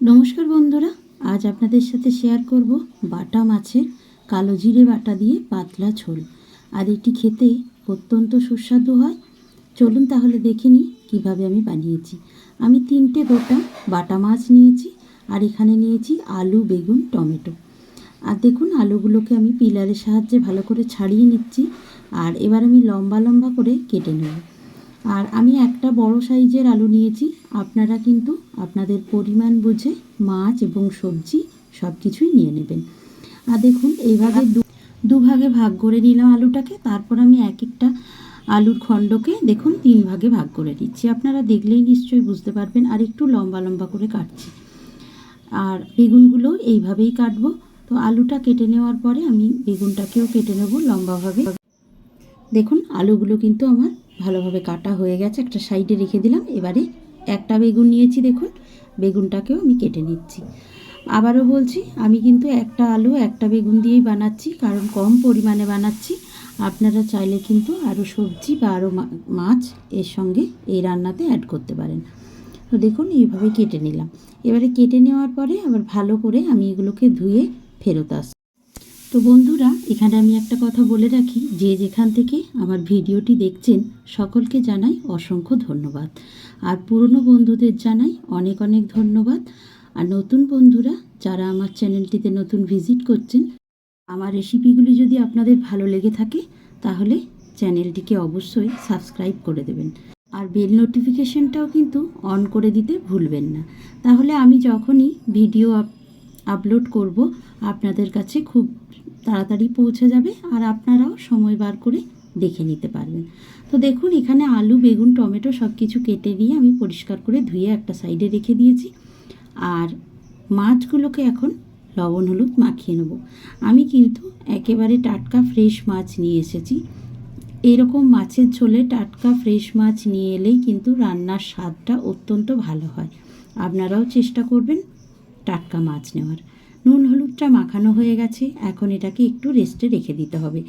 নমস্কার বন্ধুরা, আজ আপনাদের সাথে শেয়ার করব বাটা মাছের কালো জিরে বাটা দিয়ে পাতলা ঝোল। আর এটি খেতে অত্যন্ত সুস্বাদু হয়। চলুন তাহলে দেখে নিই কীভাবে আমি বানিয়েছি। আমি তিনটে গোটা বাটা মাছ নিয়েছি আর এখানে নিয়েছি আলু, বেগুন, টমেটো। আর দেখুন আলুগুলোকে আমি পিলারের সাহায্যে ভালো করে ছাড়িয়ে নিচ্ছি। আর এবার আমি লম্বা লম্বা করে কেটে নেব। আর আমি একটা বড় সাইজের আলু নিয়েছি। আপনারা কিন্তু আপনাদের পরিমাণ বুঝে মাছ এবং সবজি সব কিছুই নিয়ে নেবেন। আর দেখুন, এইভাবে দুভাগে ভাগ করে নিলাম আলুটাকে। তারপর আমি এক একটা আলুর খণ্ডকে দেখুন, তিন ভাগে ভাগ করে দিচ্ছি আপনারা দেখলেই নিশ্চয়ই বুঝতে পারবেন, আর একটু লম্বা লম্বা করে কাটছি। আর বেগুনগুলো এইভাবেই কাটবো। তো আলুটা কেটে নেওয়ার পরে আমি বেগুনটাকেও কেটে নেব লম্বাভাবে। দেখুন, আলুগুলো কিন্তু আমার ভালোভাবে কাটা হয়ে গেছে, একটা সাইডে রেখে দিলাম। এবারে একটা বেগুন নিয়েছি, দেখুন। বেগুনটাকেও আমি কেটে নিচ্ছি। আবারও বলছি, আমি কিন্তু একটা আলু, একটা বেগুন দিয়েই বানাচ্ছি, কারণ কম পরিমাণে বানাচ্ছি। আপনারা চাইলে কিন্তু আরও সবজি বা আরও মাছ এর সঙ্গে এই রান্নাতে অ্যাড করতে পারেন। তো দেখুন, এইভাবে কেটে নিলাম। এবারে কেটে নেওয়ার পরে আবার ভালো করে আমি এগুলোকে ধুয়ে ফেরত আসছি তো বন্ধুরা, এখানে আমি একটা কথা বলে রাখি। যে যেখান থেকে আমার ভিডিওটি দেখছেন, সকলকে জানাই অসংখ্য ধন্যবাদ। আর পুরনো বন্ধুদের জানাই অনেক অনেক ধন্যবাদ। আর নতুন বন্ধুরা, যারা আমার চ্যানেলটিতে নতুন ভিজিট করছেন, আমার রেসিপিগুলি যদি আপনাদের ভালো লেগে থাকে, তাহলে চ্যানেলটিকে অবশ্যই সাবস্ক্রাইব করে দেবেন। আর বেল নোটিফিকেশনটাও কিন্তু অন করে দিতে ভুলবেন না। তাহলে আমি যখনই ভিডিও আপ আপলোড করব। আপনাদের কাছে খুব তাড়াতাড়ি পৌঁছে যাবে আর আপনারাও সময় বার করে দেখে নিতে পারবেন। তো দেখুন, এখানে আলু, বেগুন, টমেটো সব কিছু কেটে নিয়ে আমি পরিষ্কার করে ধুয়ে একটা সাইডে রেখে দিয়েছি। আর মাছগুলোকে এখন লবণ হলুদ মাখিয়ে নেব। আমি কিন্তু একেবারে টাটকা ফ্রেশ মাছ নিয়ে এসেছি। এরকম মাছের ঝোলে টাটকা ফ্রেশ মাছ নিয়ে এলেই কিন্তু রান্নার স্বাদটা অত্যন্ত ভালো হয়। আপনারাও চেষ্টা করবেন টাটকা মাছ নেওয়ার। নুন হলুদটা মাখানো হয়ে গেছে, এখন এটাকে একটু রেস্টে রেখে দিতে হবে,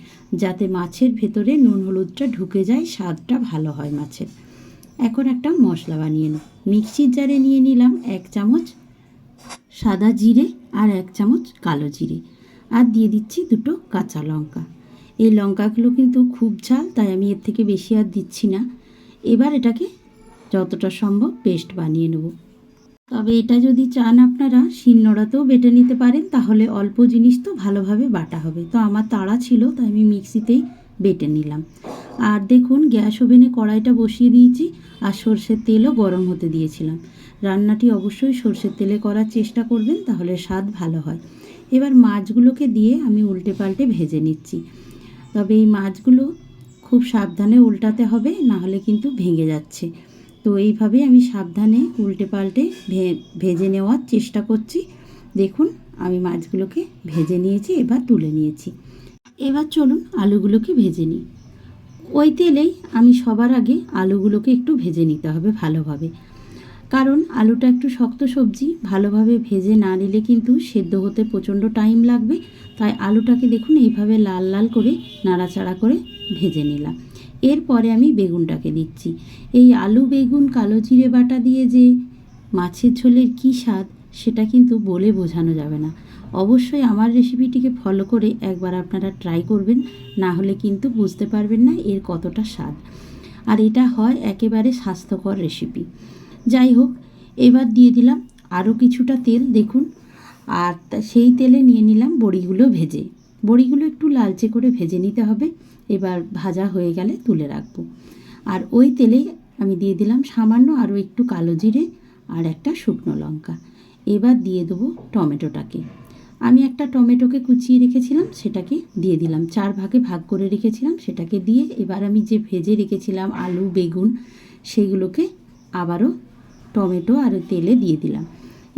যাতে মাছের ভেতরে নুন হলুদটা ঢুকে যায়, স্বাদটা ভালো হয় মাছের। এখন একটা মশলা বানিয়ে নিই মিক্সির জারে নিয়ে নিলাম এক চামচ সাদা জিরে আর এক চামচ কালো জিরে। আর দিয়ে দিচ্ছি দুটো কাঁচা লঙ্কা। এই লঙ্কাগুলো কিন্তু খুব ঝাল, তাই আমি এর থেকে বেশি আর দিচ্ছি না। এবার এটাকে যতটা সম্ভব পেস্ট বানিয়ে নেব। তবে এটা যদি চান আপনারা শিলনোড়াতেও বেটে নিতে পারেন, তাহলে অল্প জিনিস তো ভালোভাবে বাটা হবে। তো আমার তাড়া ছিল, তাই আমি মিক্সিতেই বেটে নিলাম। আর দেখুন, গ্যাস ওভেনে কড়াইটা বসিয়ে দিয়েছি, আর সর্ষের তেলও গরম হতে দিয়েছিলাম। রান্নাটি অবশ্যই সর্ষের তেলে করার চেষ্টা করবেন, তাহলে স্বাদ ভালো হয়। এবার মাছগুলোকে দিয়ে আমি উল্টে পাল্টে ভেজে নিচ্ছি। তবে এই মাছগুলো খুব সাবধানে উল্টাতে হবে, না হলে কিন্তু ভেঙে যাচ্ছে। তো এইভাবে আমি সাবধানে উল্টে পাল্টে ভেজে নেওয়ার চেষ্টা করছি। দেখুন, আমি মাছগুলোকে ভেজে নিয়েছি, এবার তুলে নিয়েছি। এবার চলুন আলুগুলোকে ভেজে নিই। ওই তেলেই আমি সবার আগে আলুগুলোকে একটু ভেজে নিতে হবে ভালোভাবে। কারণ আলুটা একটু শক্ত সবজি, ভালোভাবে ভেজে না নিলে কিন্তু সেদ্ধ হতে প্রচণ্ড টাইম লাগবে। তাই আলুটাকে দেখুন, এইভাবে লাল লাল করে নাড়াচাড়া করে ভেজে নিলাম। এরপরে আমি বেগুনটাকে দিচ্ছি। এই আলু, বেগুন, কালো জিরে বাটা দিয়ে যে মাছের ঝোলের কী স্বাদ, সেটা কিন্তু বলে বোঝানো যাবে না। অবশ্যই আমার রেসিপিটিকে ফলো করে একবার আপনারা ট্রাই করবেন, না হলে কিন্তু বুঝতে পারবেন না এর কতটা স্বাদ। আর এটা হয় একেবারে স্বাস্থ্যকর রেসিপি। যাই হোক, এবার দিয়ে দিলাম আরও কিছুটা তেল, দেখুন। আর সেই তেলে নিয়ে নিলাম বড়িগুলো ভেজে। বড়িগুলো একটু লালচে করে ভেজে নিতে হবে। এবার ভাজা হয়ে গেলে তুলে রাখব। আর ওই তেলেই আমি দিয়ে দিলাম সামান্য আরও একটু কালো জিরে আর একটা শুকনো লঙ্কা। এবার দিয়ে দেবো টমেটোটাকে। আমি একটা টমেটোকে কুচিয়ে রেখেছিলাম, সেটাকে দিয়ে দিলাম। চার ভাগে ভাগ করে রেখেছিলাম, সেটাকে দিয়ে এবার আমি যে ভেজে রেখেছিলাম আলু, বেগুন, সেগুলোকে আবারও টমেটো আর তেলে দিয়ে দিলাম।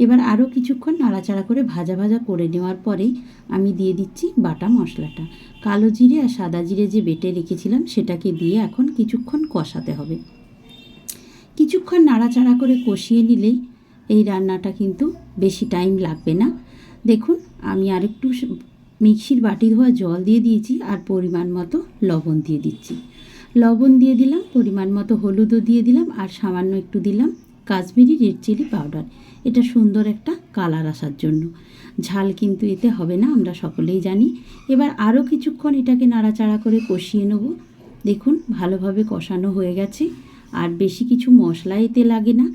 এবার আরও কিছুক্ষণ নাড়াচাড়া করে ভাজা ভাজা করে নেওয়ার পরেই আমি দিয়ে দিচ্ছি বাটা মশলাটা। কালো জিরে আর সাদা জিরে যে বেটে রেখেছিলাম সেটাকে দিয়ে এখন কিছুক্ষণ কষাতে হবে। কিছুক্ষণ নাড়াচাড়া করে কষিয়ে নিলেই এই রান্নাটা কিন্তু বেশি টাইম লাগবে না। দেখুন, আমি আরেকটু মিক্সির বাটি ধোয়া জল দিয়ে দিয়েছি আর পরিমাণ মতো লবণ দিয়ে দিচ্ছি। লবণ দিয়ে দিলাম, পরিমাণ মতো হলুদও দিয়ে দিলাম আর সামান্য একটু দিলাম কাশ্মীরি রেড চিলি পাউডার। এটা সুন্দর একটা কালার আসার জন্য। ঝাল কিন্তু এতে হবে না, আমরা সকলেই জানি। এবার আরও কিছুক্ষণ এটাকে নাড়াচাড়া করে কষিয়ে নেব। দেখুন, ভালোভাবে কষানো হয়ে গেছে। আর বেশি কিছু মশলা এতে লাগে না।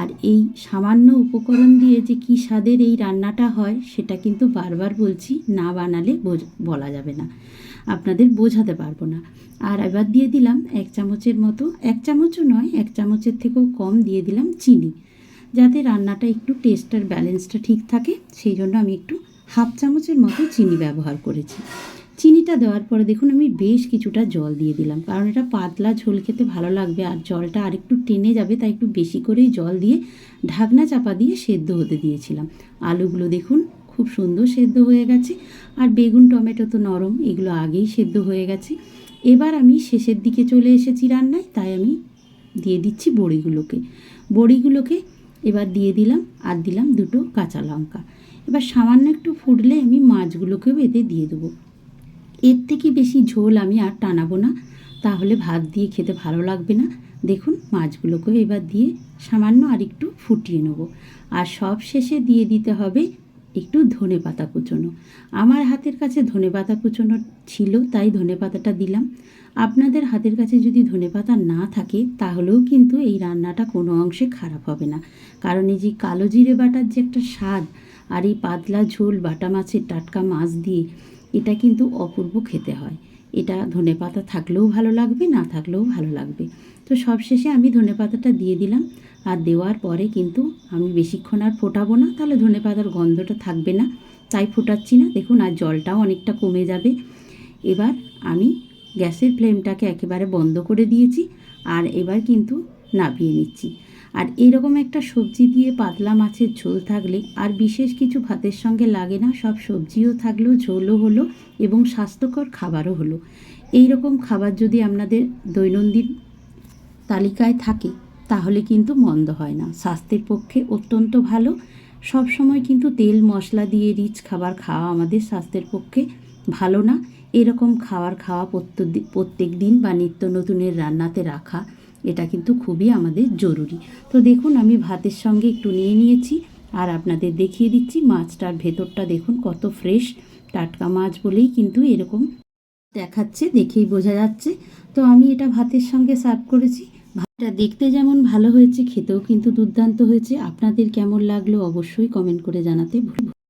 আর এই সামান্য উপকরণ দিয়ে যে কী স্বাদের এই রান্নাটা হয়, সেটা কিন্তু বারবার বলছি, না বানালে বলা যাবে না। আপনাদের বোঝাতে পারব না। আর এবার দিয়ে দিলাম এক চামচের মতো, এক চামচও নয়, এক চামচের থেকেও কম দিয়ে দিলাম চিনি। যাতে রান্নাটা একটু টেস্ট আর ব্যালেন্সটা ঠিক থাকে, সেই জন্য আমি একটু হাফ চামচের মতো চিনি ব্যবহার করেছি। চিনিটা দেওয়ার পরে দেখুন আমি বেশ কিছুটা জল দিয়ে দিলাম, কারণ এটা পাতলা ঝোল খেতে ভালো লাগবে আর জলটা আরেকটু টেনে যাবে, তাই একটু বেশি করেই জল দিয়ে ঢাকনা চাপা দিয়ে সেদ্ধ হতে দিয়েছিলাম। আলুগুলো দেখুন খুব সুন্দর সেদ্ধ হয়ে গেছে। আর বেগুন, টমেটো তো নরম, এগুলো আগেই সেদ্ধ হয়ে গেছে। এবার আমি শেষের দিকে চলে এসেছি রান্নায়, তাই আমি দিয়ে দিচ্ছি বড়িগুলোকে। বড়িগুলোকে এবার দিয়ে দিলাম, আর দিলাম দুটো কাঁচা লঙ্কা। এবার সামান্য একটু ফুটলে আমি মাছগুলোকেও এতে দিয়ে দেবো। এর থেকে বেশি ঝোল আমি আর টানাবো না, তাহলে ভাত দিয়ে খেতে ভালো লাগবে না। দেখুন, মাছগুলোকেও এবার দিয়ে সামান্য আর একটু ফুটিয়ে নেব। আর সব শেষে দিয়ে দিতে হবে একটু ধনে পাতা কুচোনো। আমার হাতের কাছে ধনে পাতা কুচোনো ছিল, তাই ধনে পাতাটা দিলাম। আপনাদের হাতের কাছে যদি ধনে পাতা না থাকে, তাহলেও কিন্তু এই রান্নাটা কোনো অংশে খারাপ হবে না। কারণ এই যে কালো জিরে বাটার যে একটা স্বাদ, আর এই পাতলা ঝোল বাটা মাছের টাটকা মাছ দিয়ে, এটা কিন্তু অপূর্ব খেতে হয়। এটা ধনে পাতা থাকলেও ভালো লাগবে, না থাকলেও ভালো লাগবে। তো সবশেষে আমি ধনে পাতাটা দিয়ে দিলাম। আর দেওয়ার পরে কিন্তু আমি বেশিক্ষণ আর ফোটাবো না, তাহলে ধনে পাতার গন্ধটা থাকবে না। তাই ফোটাচ্ছি না, দেখুন আর জলটাও অনেকটা কমে যাবে। এবার আমি গ্যাসের ফ্লেমটাকে একেবারে বন্ধ করে দিয়েছি আর এবার কিন্তু নামিয়ে নিচ্ছি। আর এরকম একটা সবজি দিয়ে পাতলা মাছের ঝোল থাকলে আর বিশেষ কিছু ভাতের সঙ্গে লাগে না, সব সবজিও থাকলেও ঝোলও হলো এবং স্বাস্থ্যকর খাবারও হলো। এই রকম খাবার যদি আপনাদের দৈনন্দিন তালিকায় থাকে, তাহলে কিন্তু মন্দ হয় না। স্বাস্থ্যের পক্ষে অত্যন্ত ভালো। সব সময় কিন্তু তেল, মশলা দিয়ে রিচ খাবার খাওয়া আমাদের স্বাস্থ্যের পক্ষে ভালো না। এরকম খাবার খাওয়া প্রত্যেক দিন বা নিত্য নতুনের রান্নাতে রাখা এটা কিন্তু খুবই আমাদের জরুরি। তো দেখুন, আমি ভাতের সঙ্গে একটু নিয়ে নিয়েছি আর আপনাদের দেখিয়ে দিচ্ছি মাছটার ভেতরটা দেখুন কত ফ্রেশ। টাটকা মাছ বলেই কিন্তু এরকম দেখাচ্ছে, দেখেই বোঝা যাচ্ছে। তো আমি এটা ভাতের সঙ্গে সার্ভ করেছি। ভাতটা দেখতে যেমন ভালো হয়েছে, খেতেও কিন্তু দুর্দান্ত হয়েছে। আপনাদের কেমন লাগল অবশ্যই কমেন্ট করে জানাতে না।